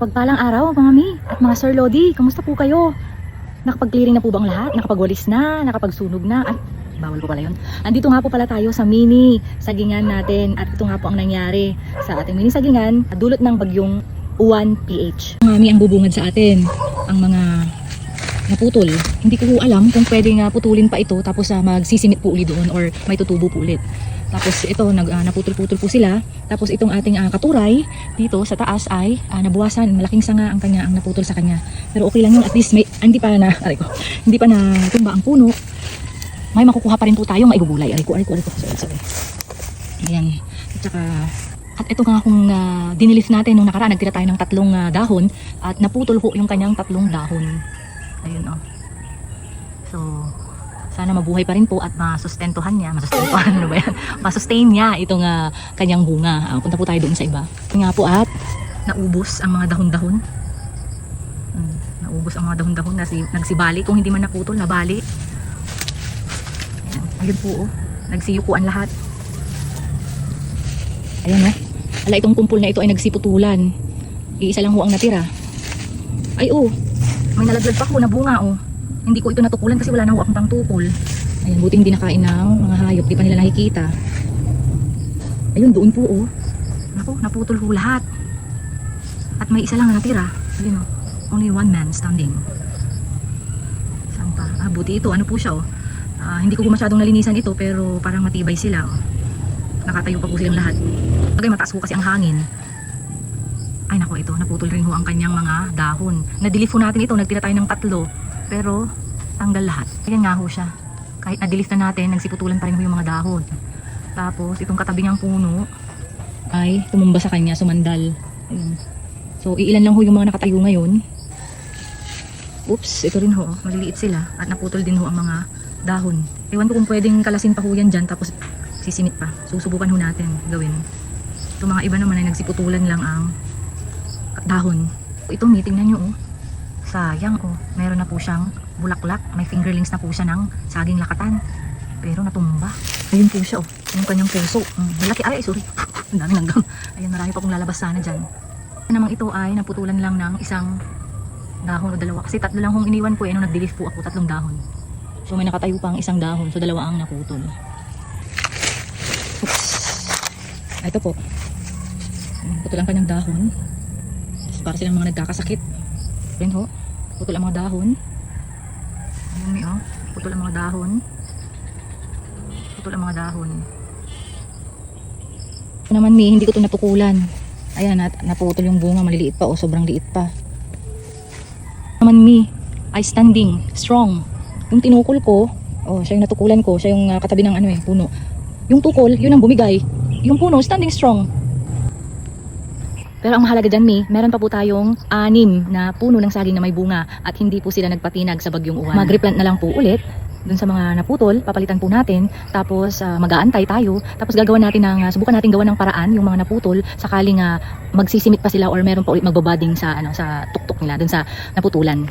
Mapagpalang araw mga mi at mga Sir Lodi, kamusta po kayo? Nakapag-clearing na po bang lahat? Nakapagwalis na? Nakapagsunog na? Ay, bawal po pala yun. Andito nga po pala tayo sa mini sagingan natin at ito nga po ang nangyari sa ating mini sagingan dulot ng bagyong 1PH. Mga mi ang bubungad sa atin, ang mga naputol. Hindi ko po alam kung pwede nga putulin pa ito tapos uh, magsisimit po ulit doon or may tutubo po ulit. Tapos ito, nag, ah, naputol-putol po sila. Tapos itong ating ah, katuray dito sa taas ay ah, nabuwasan. Malaking sanga ang kanya, ang naputol sa kanya. Pero okay lang yun. At least may, hindi pa na, aray ko, hindi pa na tumba ang puno. May makukuha pa rin po tayo maibubulay. Aray ko, aray ko, aray ko. Sorry, sorry. Ayan. At saka, at ito nga kung uh, dinilif natin nung nakaraan, nagtira tayo ng tatlong ah, dahon at naputol po yung kanyang tatlong dahon. Ayun oh. So, sana mabuhay pa rin po at masustentuhan niya, masustentuhan ano ba yan? Masustain niya itong ah, kanyang bunga. Ah, punta po tayo doon sa iba. Nga po at naubos ang mga dahon-dahon. Hmm, naubos ang mga dahon-dahon na si, nagsibali. Kung hindi man naputol, nabali. Ayun po oh. Nagsiyukuan lahat. Ayan oh. Ala itong kumpul na ito ay nagsiputulan. Iisa lang ho ang natira. Ay oh, may nalaglag pa ko na bunga oh. Hindi ko ito natukulan kasi wala na ho akong pangtukol. Ayan, buti hindi nakain ng mga hayop. Di pa nila nakikita. Ayun, doon po oh. Naku, naputol ho lahat. At may isa lang na natira. Ayun oh. Only one man standing. Saan pa? Ah, buti ito. Ano po siya oh. Ah, hindi ko masyadong nalinisan ito pero parang matibay sila oh. Nakatayo pa po silang lahat. Bagay mataas po kasi ang hangin. Ay nako ito, naputol rin ho ang kanyang mga dahon. Nadilif ho natin ito, nagtira tayo ng tatlo. Pero tanggal lahat. Ayan nga ho siya. Kahit nadilif na natin, nagsiputulan pa rin ho yung mga dahon. Tapos itong katabi niyang puno ay tumumba sa kanya, sumandal. Ayun. So iilan lang ho yung mga nakatayo ngayon. Oops, ito rin ho, maliliit sila at naputol din ho ang mga dahon. Ewan ko kung pwedeng kalasin pa ho yan dyan tapos sisimit pa. Susubukan ho natin gawin. Ito mga iba naman ay nagsiputulan lang ang dahon. Ito, mi, tingnan nyo oh. Sayang oh. Meron na po siyang bulaklak. May fingerlings na po siya ng saging lakatan. Pero natumba. Ayun po siya oh. Yung kanyang puso. Mm, malaki. Ay, sorry. Dami langgam. Ayan, marami pa pong lalabas sana dyan. Namang ito ay naputulan lang ng isang dahon o dalawa. Kasi tatlo lang hong iniwan ko eh. Nung nag-delete po ako, tatlong dahon. So may nakatayo pa ang isang dahon. So dalawa ang naputol. Oops. Ito po. Putol ang kanyang dahon. Para silang mga nagkakasakit. Yan ho. Putol ang mga dahon. Ayun mi oh. Putol ang mga dahon. Putol ang mga dahon. Ito naman mi, hindi ko ito natukulan. Ayan, nat naputol yung bunga. Maliliit pa o sobrang liit pa. Naman mi, ay standing, strong. Yung tinukol ko, oh, siya yung natukulan ko, siya yung ah, katabi ng ano eh, puno. Yung tukol, yun ang bumigay. Yung puno, standing strong. Pero ang mahalaga dyan, Mi, meron pa po tayong anim na puno ng saging na may bunga at hindi po sila nagpatinag sa bagyong uwan. Mag-replant na lang po ulit dun sa mga naputol, papalitan po natin, tapos uh, mag-aantay tayo, tapos gagawin natin ng, ah, subukan natin gawa ng paraan yung mga naputol, sakaling uh, magsisimit pa sila or meron pa ulit magbabading sa, ano, sa tuktok nila, dun sa naputulan.